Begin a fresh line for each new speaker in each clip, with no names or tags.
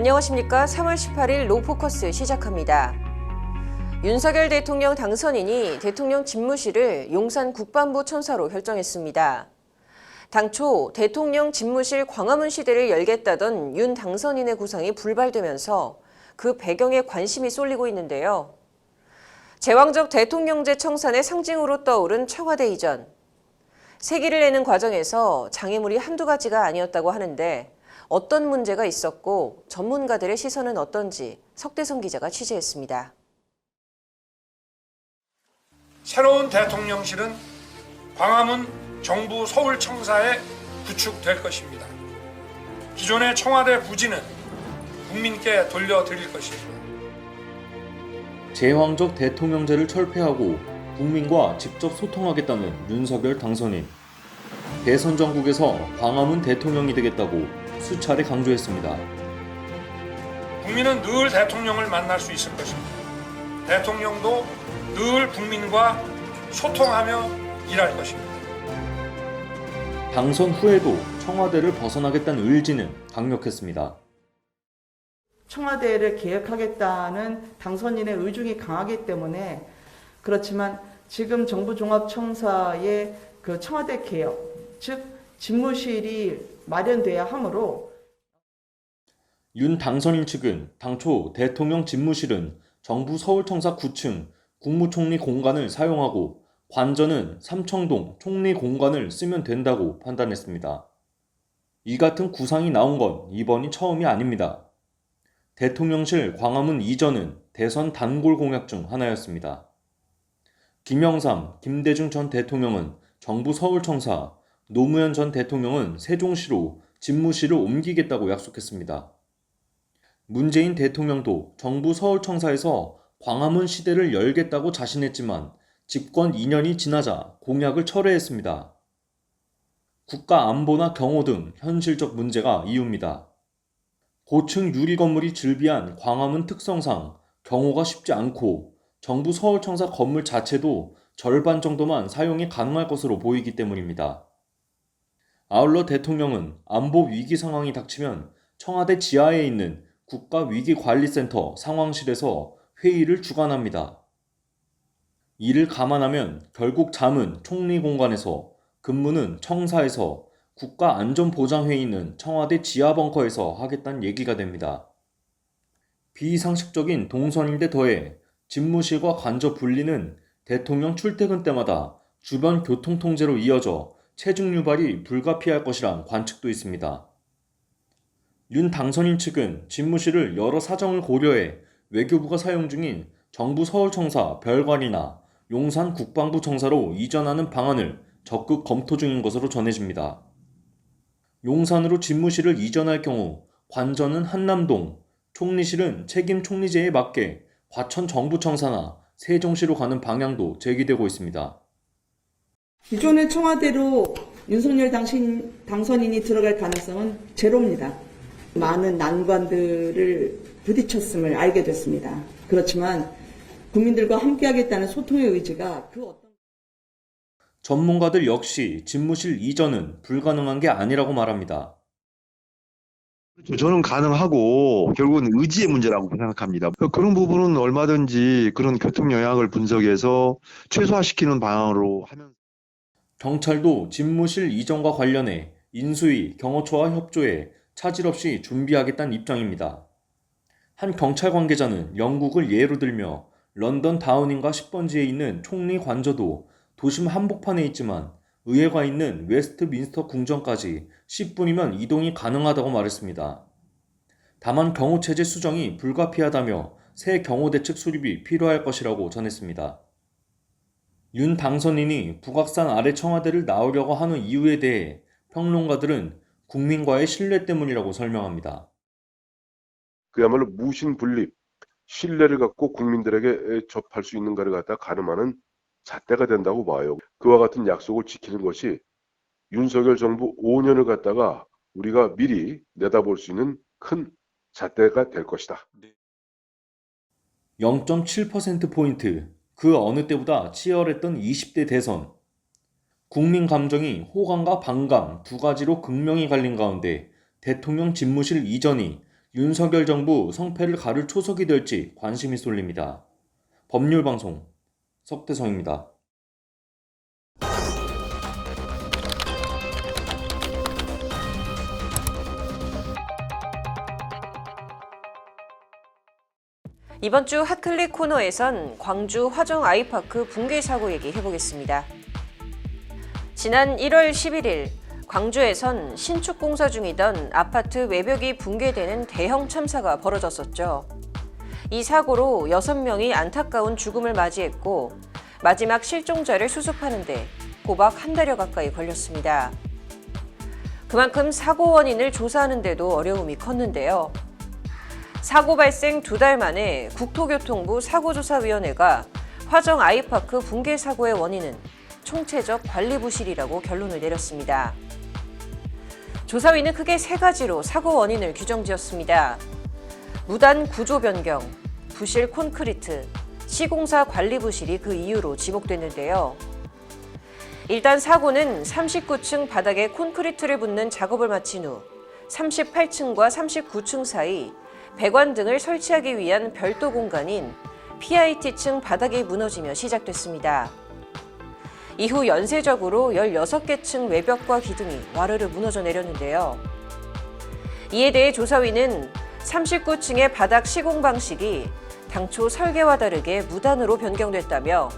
안녕하십니까. 3월 18일 로포커스 시작합니다. 윤석열 대통령 당선인이 대통령 집무실을 용산 국방부 천사로 결정했습니다. 당초 대통령 집무실 광화문 시대를 열겠다던 윤 당선인의 구상이 불발되면서 그 배경에 관심이 쏠리고 있는데요. 제왕적 대통령제 청산의 상징으로 떠오른 청와대 이전. 세기를 내는 과정에서 장애물이 한두 가지가 아니었다고 하는데 어떤 문제가 있었고 전문가들의 시선은 어떤지 석대성 기자가 취재했습니다.
새로운 대통령실은 광화문 정부 서울청사에 구축될 것입니다. 기존의 청와대 부지는 국민께 돌려드릴 것입니다.
제왕적 대통령제를 철폐하고 국민과 직접 소통하겠다는 윤석열 당선인. 대선 전국에서 광화문 대통령이 되겠다고 수차례 강조했습니다.
국민은 늘 대통령을 만날 수 있을 것입니다. 대통령도 늘 국민과 소통하며 일할 것입니다.
당선 후에도 청와대를 벗어나겠다는 의지는 강력했습니다.
청와대를 개혁하겠다는 당선인의 의중이 강하기 때문에 그렇지만 지금 정부 종합청사의 그 청와대 개혁, 즉 집무실이 마련돼야 하므로
윤 당선인 측은 당초 대통령 집무실은 정부 서울청사 9층 국무총리 공간을 사용하고 관전은 삼청동 총리 공간을 쓰면 된다고 판단했습니다. 이 같은 구상이 나온 건 이번이 처음이 아닙니다. 대통령실 광화문 이전은 대선 단골 공약 중 하나였습니다. 김영삼, 김대중 전 대통령은 정부 서울청사, 노무현 전 대통령은 세종시로 집무실을 옮기겠다고 약속했습니다. 문재인 대통령도 정부 서울청사에서 광화문 시대를 열겠다고 자신했지만 집권 2년이 지나자 공약을 철회했습니다. 국가 안보나 경호 등 현실적 문제가 이유입니다. 고층 유리 건물이 즐비한 광화문 특성상 경호가 쉽지 않고 정부 서울청사 건물 자체도 절반 정도만 사용이 가능할 것으로 보이기 때문입니다. 아울러 대통령은 안보 위기 상황이 닥치면 청와대 지하에 있는 국가위기관리센터 상황실에서 회의를 주관합니다. 이를 감안하면 결국 잠은 총리 공간에서 근무는 청사에서 국가안전보장회의는 청와대 지하벙커에서 하겠다는 얘기가 됩니다. 비상식적인 동선인데 더해 집무실과 간접 분리는 대통령 출퇴근 때마다 주변 교통 통제로 이어져 체중 유발이 불가피할 것이란 관측도 있습니다. 윤 당선인 측은 집무실을 여러 사정을 고려해 외교부가 사용 중인 정부 서울청사 별관이나 용산 국방부 청사로 이전하는 방안을 적극 검토 중인 것으로 전해집니다. 용산으로 집무실을 이전할 경우 관전은 한남동, 총리실은 책임 총리제에 맞게 과천 정부청사나 세종시로 가는 방향도 제기되고 있습니다.
기존의 청와대로 윤석열 당신, 당선인이 들어갈 가능성은 제로입니다. 많은 난관들을 부딪혔음을 알게 됐습니다. 그렇지만 국민들과 함께하겠다는 소통의 의지가 그 어떤
전문가들 역시 집무실 이전은 불가능한 게 아니라고 말합니다.
저는 가능하고 결국은 의지의 문제라고 생각합니다. 그런 부분은 얼마든지 그런 교통 영향을 분석해서 최소화시키는 방향으로 하면
경찰도 집무실 이전과 관련해 인수위, 경호처와 협조해 차질 없이 준비하겠다는 입장입니다. 한 경찰 관계자는 영국을 예로 들며 런던 다우닝가 10번지에 있는 총리 관저도 도심 한복판에 있지만 의회가 있는 웨스트민스터 궁전까지 10분이면 이동이 가능하다고 말했습니다. 다만 경호체제 수정이 불가피하다며 새 경호대책 수립이 필요할 것이라고 전했습니다. 윤 당선인이 북악산 아래 청와대를 나오려고 하는 이유에 대해 평론가들은 국민과의 신뢰 때문이라고 설명합니다.
그야말로 무신분립, 신뢰를 갖고 국민들에게 접할 수 있는가를 갖다 가늠하는 잣대가 된다고 봐요. 그와 같은 약속을 지키는 것이 윤석열 정부 5년을 갖다가 우리가 미리 내다볼 수 있는 큰 잣대가 될 것이다.
0.7%포인트, 그 어느 때보다 치열했던 20대 대선. 국민 감정이 호감과 반감 두 가지로 극명히 갈린 가운데 대통령 집무실 이전이 윤석열 정부 성패를 가를 초석이 될지 관심이 쏠립니다. 법률방송 석대성입니다.
이번 주 핫클릭 코너에선 광주 화정 아이파크 붕괴 사고 얘기 해 보겠습니다. 지난 1월 11일 광주에선 신축 공사 중이던 아파트 외벽이 붕괴되는 대형 참사가 벌어졌었죠. 이 사고로 6명이 안타까운 죽음을 맞이했고 마지막 실종자를 수습하는데 고박 한 달여 가까이 걸렸습니다. 그만큼 사고 원인을 조사하는데도 어려움이 컸는데요. 사고 발생 두 달 만에 국토교통부 사고조사위원회가 화정 아이파크 붕괴 사고의 원인은 총체적 관리 부실이라고 결론을 내렸습니다. 조사위는 크게 세 가지로 사고 원인을 규정지었습니다. 무단 구조 변경, 부실 콘크리트, 시공사 관리 부실이 그 이유로 지목됐는데요. 일단 사고는 39층 바닥에 콘크리트를 붓는 작업을 마친 후 38층과 39층 사이 배관 등을 설치하기 위한 별도 공간인 PIT층 바닥이 무너지며 시작됐습니다. 이후 연쇄적으로 16개 층 외벽과 기둥이 와르르 무너져 내렸는데요. 이에 대해 조사위는 39층의 바닥 시공 방식이 당초 설계와 다르게 무단으로 변경됐다며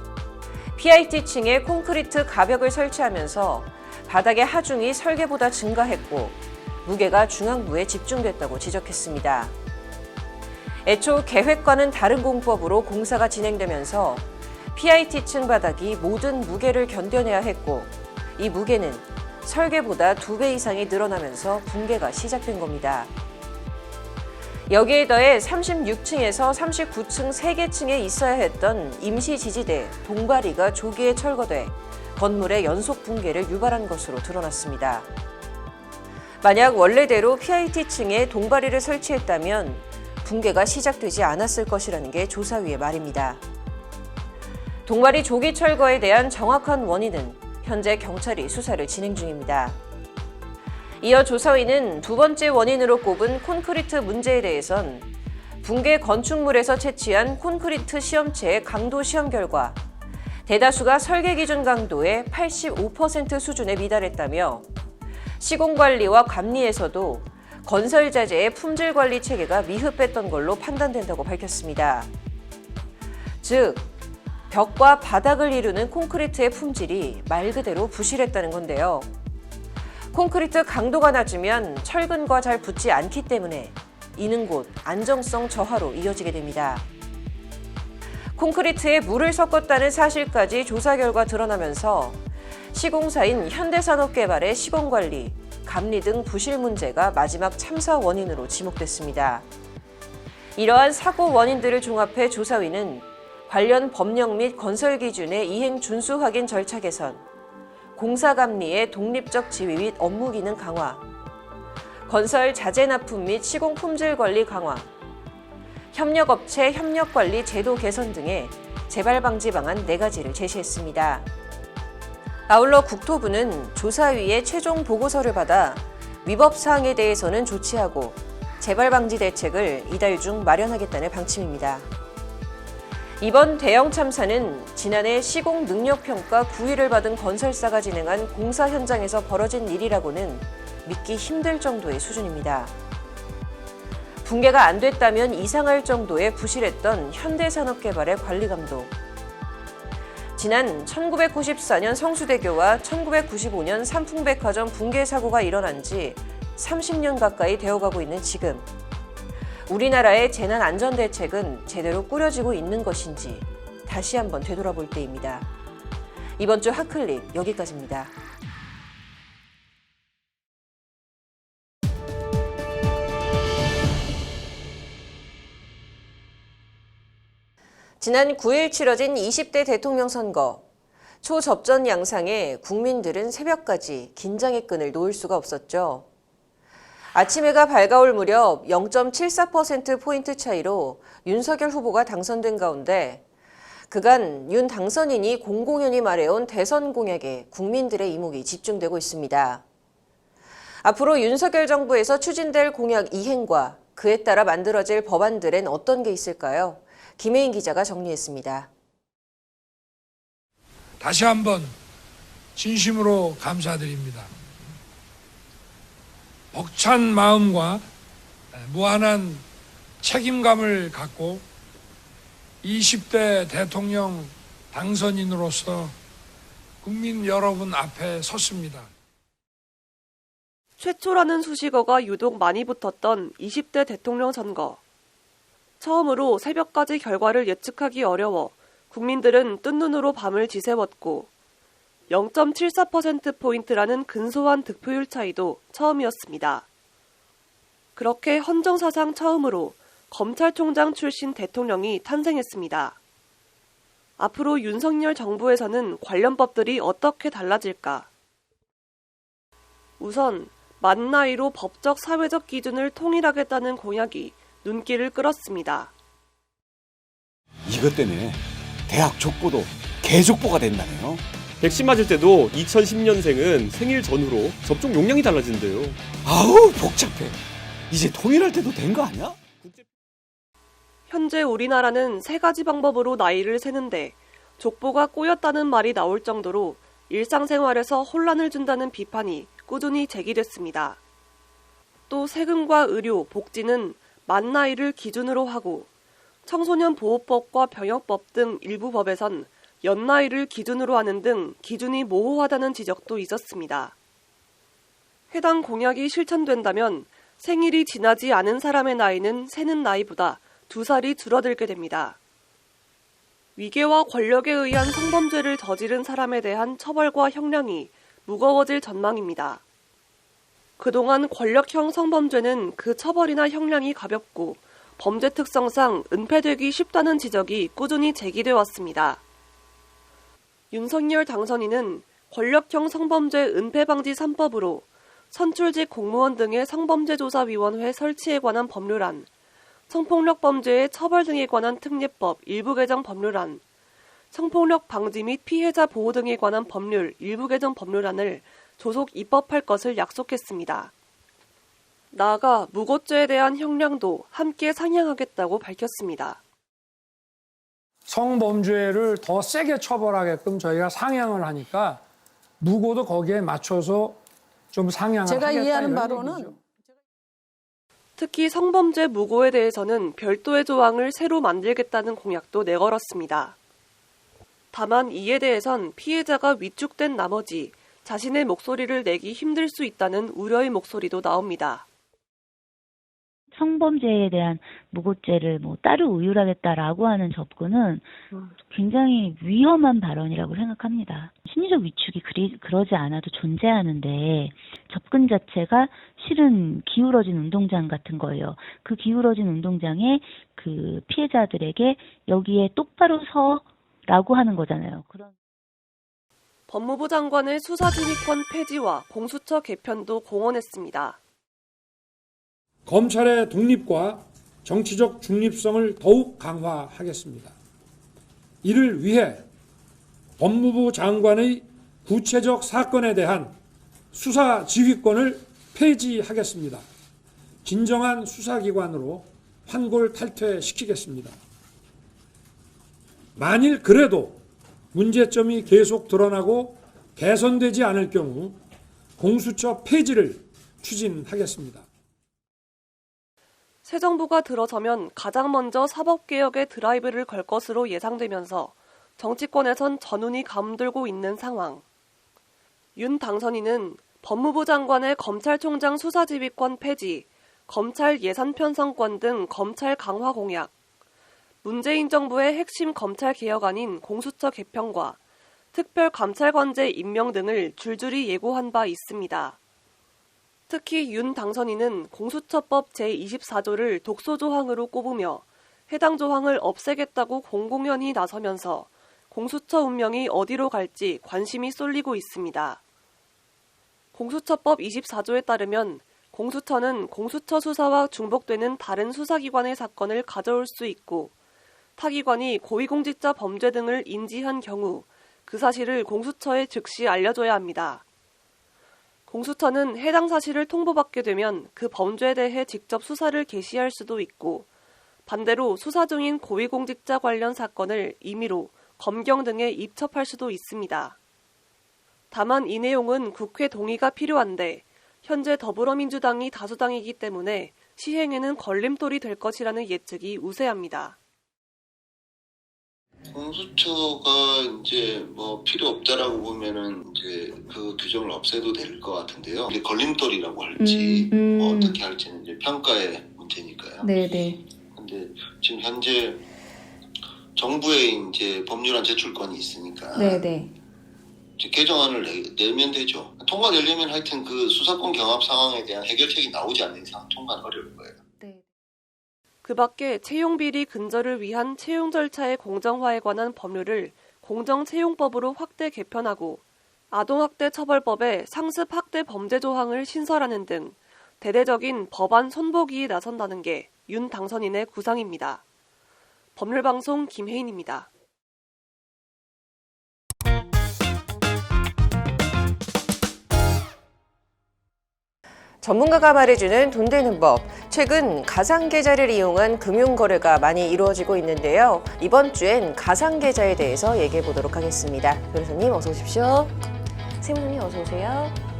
PIT층에 콘크리트 가벽을 설치하면서 바닥의 하중이 설계보다 증가했고 무게가 중앙부에 집중됐다고 지적했습니다. 애초 계획과는 다른 공법으로 공사가 진행되면서 PIT층 바닥이 모든 무게를 견뎌내야 했고 이 무게는 설계보다 두 배 이상이 늘어나면서 붕괴가 시작된 겁니다. 여기에 더해 36층에서 39층 3개 층에 있어야 했던 임시 지지대 동바리가 조기에 철거돼 건물의 연속 붕괴를 유발한 것으로 드러났습니다. 만약 원래대로 PIT층에 동바리를 설치했다면 붕괴가 시작되지 않았을 것이라는 게 조사위의 말입니다. 동바리 조기 철거에 대한 정확한 원인은 현재 경찰이 수사를 진행 중입니다. 이어 조사위는 두 번째 원인으로 꼽은 콘크리트 문제에 대해선 붕괴 건축물에서 채취한 콘크리트 시험체의 강도 시험 결과 대다수가 설계 기준 강도의 85% 수준에 미달했다며 시공 관리와 감리에서도 건설 자재의 품질 관리 체계가 미흡했던 걸로 판단된다고 밝혔습니다. 즉, 벽과 바닥을 이루는 콘크리트의 품질이 말 그대로 부실했다는 건데요. 콘크리트 강도가 낮으면 철근과 잘 붙지 않기 때문에 이는 곧 안정성 저하로 이어지게 됩니다. 콘크리트에 물을 섞었다는 사실까지 조사 결과 드러나면서 시공사인 현대산업개발의 시공관리, 감리 등 부실 문제가 마지막 참사 원인으로 지목됐습니다. 이러한 사고 원인들을 종합해 조사위는 관련 법령 및 건설 기준의 이행 준수 확인 절차 개선, 공사 감리의 독립적 지휘 및 업무 기능 강화, 건설 자재 납품 및 시공 품질 관리 강화, 협력업체 협력 관리 제도 개선 등의 재발 방지 방안 4가지를 제시했습니다. 아울러 국토부는 조사위의 최종 보고서를 받아 위법 사항에 대해서는 조치하고 재발 방지 대책을 이달 중 마련하겠다는 방침입니다. 이번 대형 참사는 지난해 시공 능력 평가 9위를 받은 건설사가 진행한 공사 현장에서 벌어진 일이라고는 믿기 힘들 정도의 수준입니다. 붕괴가 안 됐다면 이상할 정도의 부실했던 현대산업개발의 관리 감독. 지난 1994년 성수대교와 1995년 삼풍백화점 붕괴 사고가 일어난 지 30년 가까이 되어가고 있는 지금 우리나라의 재난 안전 대책은 제대로 꾸려지고 있는 것인지 다시 한번 되돌아볼 때입니다. 이번 주 핫클릭 여기까지입니다. 지난 9일 치러진 20대 대통령 선거. 초접전 양상에 국민들은 새벽까지 긴장의 끈을 놓을 수가 없었죠. 아침 해가 밝아올 무렵 0.74%포인트 차이로 윤석열 후보가 당선된 가운데 그간 윤 당선인이 공공연히 말해온 대선 공약에 국민들의 이목이 집중되고 있습니다. 앞으로 윤석열 정부에서 추진될 공약 이행과 그 그에 따라 만들어질 법안들엔 어떤 게 있을까요? 김혜인 기자가 정리했습니다.
다시 한번 진심으로 감사드립니다. 벅찬 마음과 무한한 책임감을 갖고 20대 대통령 당선인으로서 국민 여러분 앞에 섰습니다.
최초라는 수식어가 유독 많이 붙었던 20대 대통령 선거. 처음으로 새벽까지 결과를 예측하기 어려워 국민들은 뜬 눈으로 밤을 지새웠고 0.74%포인트라는 근소한 득표율 차이도 처음이었습니다. 그렇게 헌정사상 처음으로 검찰총장 출신 대통령이 탄생했습니다. 앞으로 윤석열 정부에서는 관련 법들이 어떻게 달라질까? 우선 만 나이로 법적 사회적 기준을 통일하겠다는 공약이 눈길을 끌었습니다.
이것 때문에 대학 족보도 개족보가 된다네요.
백신 맞을 때도 2010년생은 생일 전후로 접종 용량이 달라진대요.
아우 복잡해. 이제 통일할 때도 된 거 아니야?
현재 우리나라는 세 가지 방법으로 나이를 세는데 족보가 꼬였다는 말이 나올 정도로 일상생활에서 혼란을 준다는 비판이 꾸준히 제기됐습니다. 또 세금과 의료, 복지는 만 나이를 기준으로 하고 청소년 보호법과 병역법 등 일부 법에선 연나이를 기준으로 하는 등 기준이 모호하다는 지적도 있었습니다. 해당 공약이 실천된다면 생일이 지나지 않은 사람의 나이는 세는 나이보다 두 살이 줄어들게 됩니다. 위계와 권력에 의한 성범죄를 저지른 사람에 대한 처벌과 형량이 무거워질 전망입니다. 그동안 권력형 성범죄는 그 처벌이나 형량이 가볍고 범죄 특성상 은폐되기 쉽다는 지적이 꾸준히 제기돼 왔습니다. 윤석열 당선인은 권력형 성범죄 은폐방지 3법으로 선출직 공무원 등의 성범죄조사위원회 설치에 관한 법률안, 성폭력 범죄의 처벌 등에 관한 특례법 일부 개정 법률안, 성폭력 방지 및 피해자 보호 등에 관한 법률 일부 개정 법률안을 조속 입법할 것을 약속했습니다. 나아가 무고죄에 대한 형량도 함께 상향하겠다고 밝혔습니다.
성범죄를 더 세게 처벌하게끔 저희가 상향을 하니까 무고도 거기에 맞춰서 좀 상향을
제가
하겠다
이해하는
이런
바로는
얘기죠.
특히 성범죄 무고에 대해서는 별도의 조항을 새로 만들겠다는 공약도 내걸었습니다. 다만 이에 대해선 피해자가 위축된 나머지 자신의 목소리를 내기 힘들 수 있다는 우려의 목소리도 나옵니다.
성범죄에 대한 무고죄를 뭐 따로 우율하겠다라고 하는 접근은 굉장히 위험한 발언이라고 생각합니다. 심리적 위축이 그리, 그러지 않아도 존재하는데 접근 자체가 실은 기울어진 운동장 같은 거예요. 그 기울어진 운동장에 그 피해자들에게 여기에 똑바로 서라고 하는 거잖아요. 그런
법무부 장관의 수사지휘권 폐지와 공수처 개편도 공언했습니다.
검찰의 독립과 정치적 중립성을 더욱 강화하겠습니다. 이를 위해 법무부 장관의 구체적 사건에 대한 수사 지휘권을 폐지하겠습니다. 진정한 수사기관으로 환골 탈퇴시키겠습니다. 만일 그래도 문제점이 계속 드러나고 개선되지 않을 경우 공수처 폐지를 추진하겠습니다.
새 정부가 들어서면 가장 먼저 사법개혁의 드라이브를 걸 것으로 예상되면서 정치권에선 전운이 감돌고 있는 상황. 윤 당선인은 법무부 장관의 검찰총장 수사지휘권 폐지, 검찰 예산 편성권 등 검찰 강화 공약, 문재인 정부의 핵심 검찰 개혁안인 공수처 개편과 특별감찰관제 임명 등을 줄줄이 예고한 바 있습니다. 특히 윤 당선인은 공수처법 제24조를 독소 조항으로 꼽으며 해당 조항을 없애겠다고 공공연히 나서면서 공수처 운명이 어디로 갈지 관심이 쏠리고 있습니다. 공수처법 24조에 따르면 공수처는 공수처 수사와 중복되는 다른 수사기관의 사건을 가져올 수 있고 타기관이 고위공직자 범죄 등을 인지한 경우 그 사실을 공수처에 즉시 알려줘야 합니다. 공수처는 해당 사실을 통보받게 되면 그 범죄에 대해 직접 수사를 개시할 수도 있고 반대로 수사 중인 고위공직자 관련 사건을 임의로 검경 등에 입첩할 수도 있습니다. 다만 이 내용은 국회 동의가 필요한데 현재 더불어민주당이 다수당이기 때문에 시행에는 걸림돌이 될 것이라는 예측이 우세합니다.
공수처가 이제 뭐 필요 없다라고 보면은 이제 그 규정을 없애도 될 것 같은데요. 근데 걸림돌이라고 할지
음, 음.
뭐 어떻게 할지는 이제 평가의 문제니까요.
네네.
근데 지금 현재 정부에 이제 법률안 제출권이 있으니까
네네.
이제 개정안을 내, 내면 되죠. 통과되려면 하여튼 그 수사권 경합 상황에 대한 해결책이 나오지 않는 이상 통과는 어려울 거예요.
그 밖에 채용 비리 근절을 위한 채용 절차의 공정화에 관한 법률을 공정채용법으로 확대 개편하고 아동학대 처벌법에 상습 학대 범죄 조항을 신설하는 등 대대적인 법안 손보기에 나선다는 게 윤 당선인의 구상입니다. 법률방송 김혜인입니다.
전문가가 말해주는 돈 되는 법. 최근 가상계좌를 이용한 금융거래가 많이 이루어지고 있는데요. 이번 주엔 가상계좌에 대해서 얘기해 보도록 하겠습니다. 변호사님 어서 오십시오. 세무님 어서 오세요.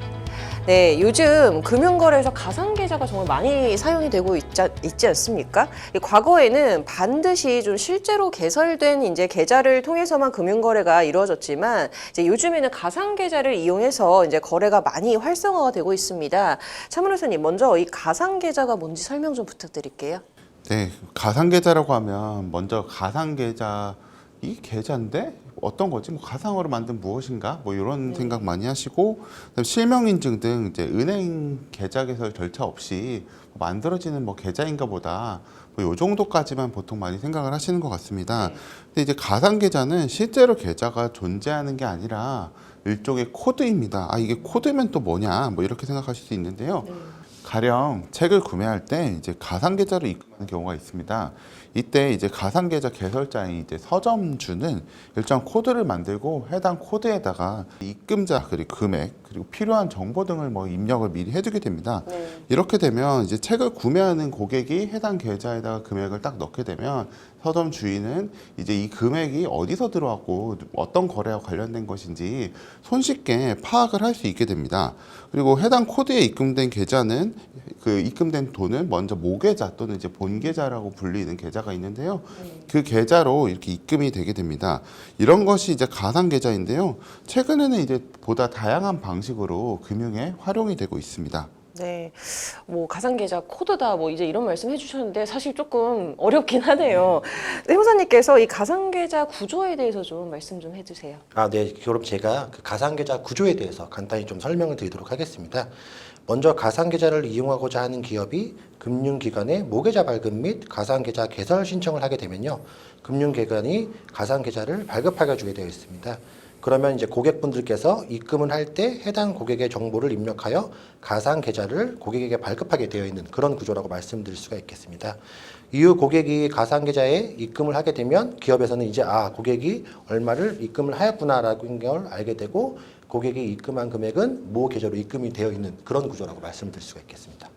네, 요즘 금융거래에서 가상계좌가 정말 많이 사용이 되고 있지, 있지 않습니까? 이 과거에는 반드시 좀 실제로 개설된 이제 계좌를 통해서만 금융거래가 이루어졌지만 이제 요즘에는 가상계좌를 이용해서 이제 거래가 많이 활성화가 되고 있습니다. 차문호사님, 먼저 이 가상계좌가 뭔지 설명 좀 부탁드릴게요.
네, 가상계좌라고 하면 먼저 가상계좌 이 계좌인데 어떤 거지? 뭐 가상으로 만든 무엇인가? 뭐 이런 생각 많이 하시고 그다음에 실명 인증 등 이제 은행 계좌 개설 절차 없이 만들어지는 뭐 계좌인가 보다 뭐요 정도까지만 보통 많이 생각을 하시는 것 같습니다. 근데 이제 가상 계좌는 실제로 계좌가 존재하는 게 아니라 일종의 코드입니다. 아 이게 코드면 또 뭐냐? 뭐 이렇게 생각하실 수 있는데요. 가령 책을 구매할 때 이제 가상 계좌로 입금하는 경우가 있습니다. 이때 이제 가상 계좌 개설자인 이제 서점주는 일정 코드를 만들고 해당 코드에다가 입금자 그리고 금액 그리고 필요한 정보 등을 뭐 입력을 미리 해두게 됩니다. 이렇게 되면 이제 책을 구매하는 고객이 해당 계좌에다가 금액을 딱 넣게 되면 서점 주인은 이제 이 금액이 어디서 들어왔고 어떤 거래와 관련된 것인지 손쉽게 파악을 할 수 있게 됩니다. 그리고 해당 코드에 입금된 계좌는 그 입금된 돈을 먼저 모계좌 또는 이제 본계좌라고 불리는 계좌가 있는데요. 그 계좌로 이렇게 입금이 되게 됩니다. 이런 것이 이제 가상 계좌인데요. 최근에는 이제 보다 다양한 방식으로 금융에 활용이 되고 있습니다.
네, 뭐 가상계좌 코드다 뭐 이제 이런 말씀 해주셨는데 사실 조금 어렵긴 하네요. 세무사님께서 이 가상계좌 구조에 대해서 좀 말씀 좀 해주세요.
아, 네. 그럼 제가 그 가상계좌 구조에 대해서 간단히 좀 설명을 드리도록 하겠습니다. 먼저 가상계좌를 이용하고자 하는 기업이 금융기관에 모계좌 발급 및 가상계좌 개설 신청을 하게 되면요. 금융기관이 가상계좌를 발급하게 주게 되어 있습니다. 그러면 이제 고객분들께서 입금을 할 때 해당 고객의 정보를 입력하여 가상 계좌를 고객에게 발급하게 되어 있는 그런 구조라고 말씀드릴 수가 있겠습니다. 이후 고객이 가상 계좌에 입금을 하게 되면 기업에서는 이제 아 고객이 얼마를 입금을 하였구나라는 걸 알게 되고 고객이 입금한 금액은 모 계좌로 입금이 되어 있는 그런 구조라고 말씀드릴 수가 있겠습니다.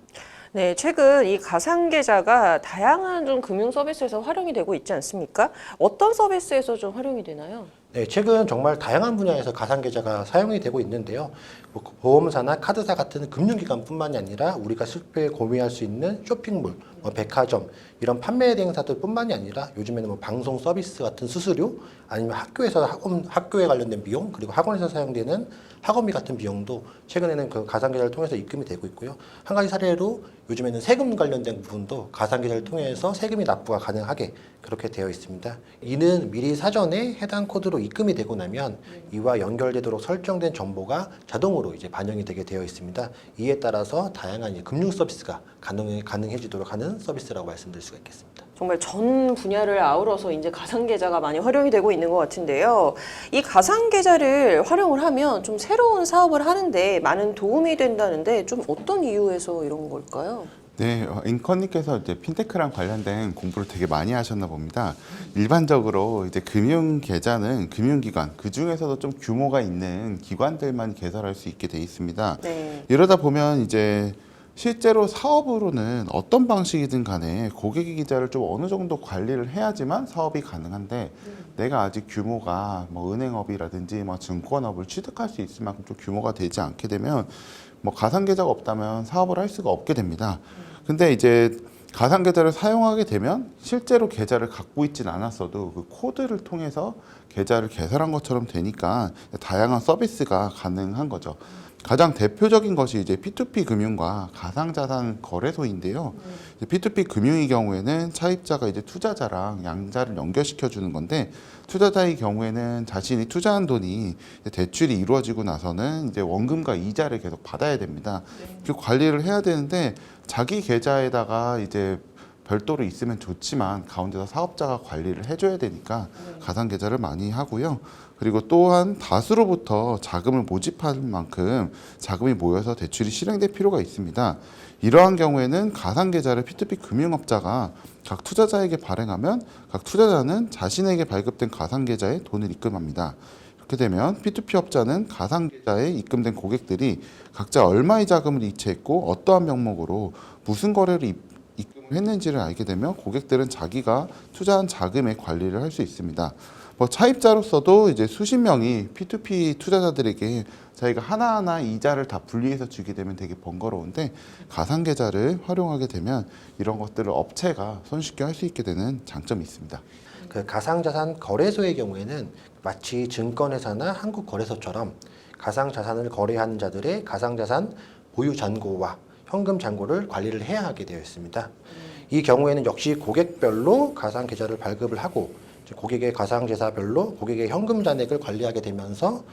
네, 최근 이 가상계좌가 다양한 좀 금융 서비스에서 활용이 되고 있지 않습니까? 어떤 서비스에서 좀 활용이 되나요?
네, 최근 정말 다양한 분야에서 가상계좌가 사용이 되고 있는데요. 뭐 보험사나 카드사 같은 금융기관뿐만이 아니라 우리가 쉽게 구매할 수 있는 쇼핑몰, 뭐 백화점 이런 판매 대행사들뿐만이 아니라 요즘에는 뭐 방송 서비스 같은 수수료 아니면 학교에서 학원 학교에 관련된 비용 그리고 학원에서 사용되는 학원비 같은 비용도 최근에는 그 가상계좌를 통해서 입금이 되고 있고요. 한 가지 사례로 요즘에는 세금 관련된 부분도 가상계좌를 통해서 세금이 납부가 가능하게 그렇게 되어 있습니다. 이는 미리 사전에 해당 코드로 입금이 되고 나면 이와 연결되도록 설정된 정보가 자동으로 이제 반영이 되게 되어 있습니다. 이에 따라서 다양한 금융 서비스가 가능, 가능해지도록 하는 서비스라고 말씀드릴 수가 있겠습니다.
정말 전 분야를 아우러서 이제 가상계좌가 많이 활용이 되고 있는 것 같은데요. 이 가상계좌를 활용을 하면 좀 새로운 사업을 하는데 많은 도움이 된다는데 좀 어떤 이유에서 이런 걸까요?
네, 어, 앵커님께서 이제 핀테크랑 관련된 공부를 되게 많이 하셨나 봅니다. 일반적으로 이제 금융 계좌는 금융기관 그 중에서도 좀 규모가 있는 기관들만 개설할 수 있게 돼 있습니다.
네.
이러다 보면 이제 실제로 사업으로는 어떤 방식이든 간에 고객의 계좌를 좀 어느 정도 관리를 해야지만 사업이 가능한데 내가 아직 규모가 뭐 은행업이라든지 뭐 증권업을 취득할 수 있을 만큼 좀 규모가 되지 않게 되면 뭐 가상 계좌가 없다면 사업을 할 수가 없게 됩니다. 근데 이제 가상 계좌를 사용하게 되면 실제로 계좌를 갖고 있진 않았어도 그 코드를 통해서 계좌를 개설한 것처럼 되니까 다양한 서비스가 가능한 거죠. 가장 대표적인 것이 이제 P2P 금융과 가상자산 거래소인데요. 이제 P2P 금융의 경우에는 차입자가 이제 투자자랑 양자를 연결시켜 주는 건데 투자자의 경우에는 자신이 투자한 돈이 대출이 이루어지고 나서는 이제 원금과 이자를 계속 받아야 됩니다. 그 관리를 해야 되는데 자기 계좌에다가 이제 별도로 있으면 좋지만 가운데서 사업자가 관리를 해줘야 되니까 가상 계좌를 많이 하고요. 그리고 또한 다수로부터 자금을 모집할 만큼 자금이 모여서 대출이 실행될 필요가 있습니다. 이러한 경우에는 가상 계좌를 P2P 금융업자가 각 투자자에게 발행하면 각 투자자는 자신에게 발급된 가상 계좌에 돈을 입금합니다. 이렇게 되면 P2P 업자는 가상 계좌에 입금된 고객들이 각자 얼마의 자금을 이체했고 어떠한 명목으로 무슨 거래를 입, 입금을 했는지를 알게 되면 고객들은 자기가 투자한 자금의 관리를 할 수 있습니다. 뭐 차입자로서도 이제 수십 명이 P2P 투자자들에게 자기가 하나하나 이자를 다 분리해서 주게 되면 되게 번거로운데 가상 계좌를 활용하게 되면 이런 것들을 업체가 손쉽게 할 수 있게 되는 장점이 있습니다.
그 가상자산 거래소의 경우에는 마치 증권회사나 한국거래소처럼 가상자산을 거래하는 자들의 가상자산 보유 잔고와 현금 잔고를 관리를 해야 하게 되어 있습니다. 이 경우에는 역시 고객별로 가상 계좌를 발급을 하고 고객의 가상제사별로 고객의 현금 잔액을 관리하게 되면서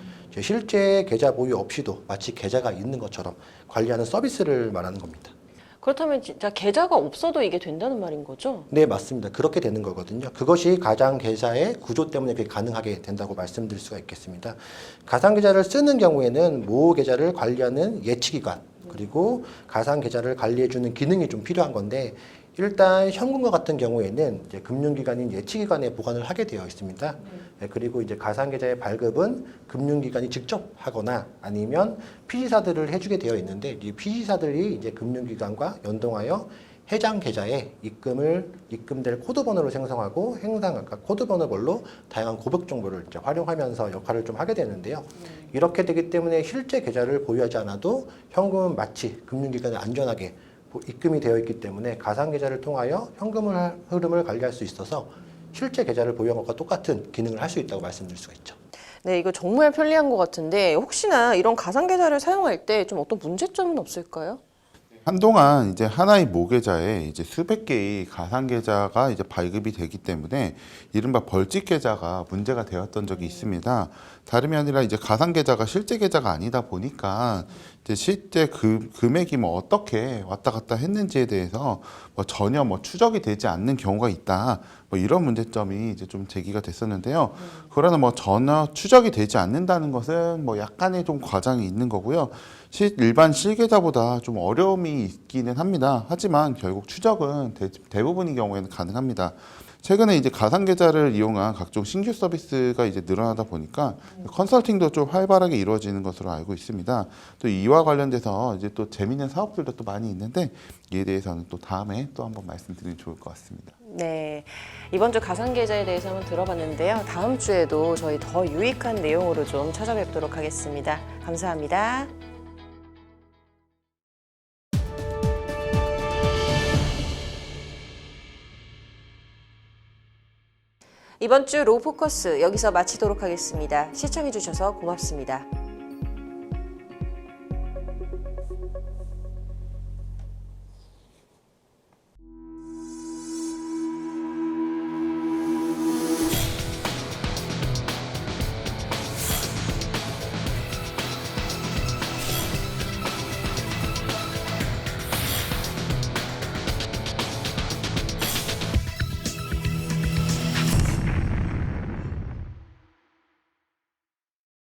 실제 계좌 보유 없이도 마치 계좌가 있는 것처럼 관리하는 서비스를 말하는 겁니다.
그렇다면 진짜 계좌가 없어도 이게 된다는 말인 거죠?
네, 맞습니다. 그렇게 되는 거거든요. 그것이 가상 계좌의 구조 때문에 그게 가능하게 된다고 말씀드릴 수가 있겠습니다. 가상 계좌를 쓰는 경우에는 모 계좌를 관리하는 예치 기관 그리고 가상 계좌를 관리해 주는 기능이 좀 필요한 건데 일단 현금과 같은 경우에는 이제 금융기관인 예치기관에 보관을 하게 되어 있습니다. 네, 그리고 이제 가상계좌의 발급은 금융기관이 직접 하거나 아니면 피지사들을 해주게 되어 있는데 이 피지사들이 이제 금융기관과 연동하여 해당 계좌에 입금을 입금될 코드 번호를 생성하고 행상 아까 코드 번호별로 다양한 고백 정보를 이제 활용하면서 역할을 좀 하게 되는데요. 이렇게 되기 때문에 실제 계좌를 보유하지 않아도 현금은 마치 금융기관에 안전하게 보- 입금이 되어 있기 때문에 가상 계좌를 통하여 현금을 하- 흐름을 관리할 수 있어서 실제 계좌를 보유한 것과 똑같은 기능을 할 수 있다고 말씀드릴 수가 있죠.
네, 이거 정말 편리한 것 같은데 혹시나 이런 가상 계좌를 사용할 때 좀 어떤 문제점은 없을까요?
한동안 이제 하나의 모계좌에 이제 수백 개의 가상 계좌가 이제 발급이 되기 때문에 이른바 벌집 계좌가 문제가 되었던 적이 있습니다. 다름이 아니라 이제 가상 계좌가 실제 계좌가 아니다 보니까 이제 실제 그 금액이 뭐 어떻게 왔다 갔다 했는지에 대해서 뭐 전혀 뭐 추적이 되지 않는 경우가 있다. 뭐 이런 문제점이 이제 좀 제기가 됐었는데요. 그러나 뭐 전혀 추적이 되지 않는다는 것은 뭐 약간의 좀 과장이 있는 거고요. 실, 일반 실계좌보다 좀 어려움이 있기는 합니다. 하지만 결국 추적은 대, 대부분의 경우에는 가능합니다. 최근에 이제 가상 계좌를 이용한 각종 신규 서비스가 이제 늘어나다 보니까 컨설팅도 좀 활발하게 이루어지는 것으로 알고 있습니다. 또 이와 관련돼서 이제 또 재미있는 사업들도 또 많이 있는데 이에 대해서는 또 다음에 또 한번 말씀드리면 좋을 것 같습니다.
네, 이번 주 가상 계좌에 대해서 한번 들어봤는데요. 다음 주에도 저희 더 유익한 내용으로 좀 찾아뵙도록 하겠습니다. 감사합니다. 이번 주 로포커스 여기서 마치도록 하겠습니다. 시청해주셔서 고맙습니다.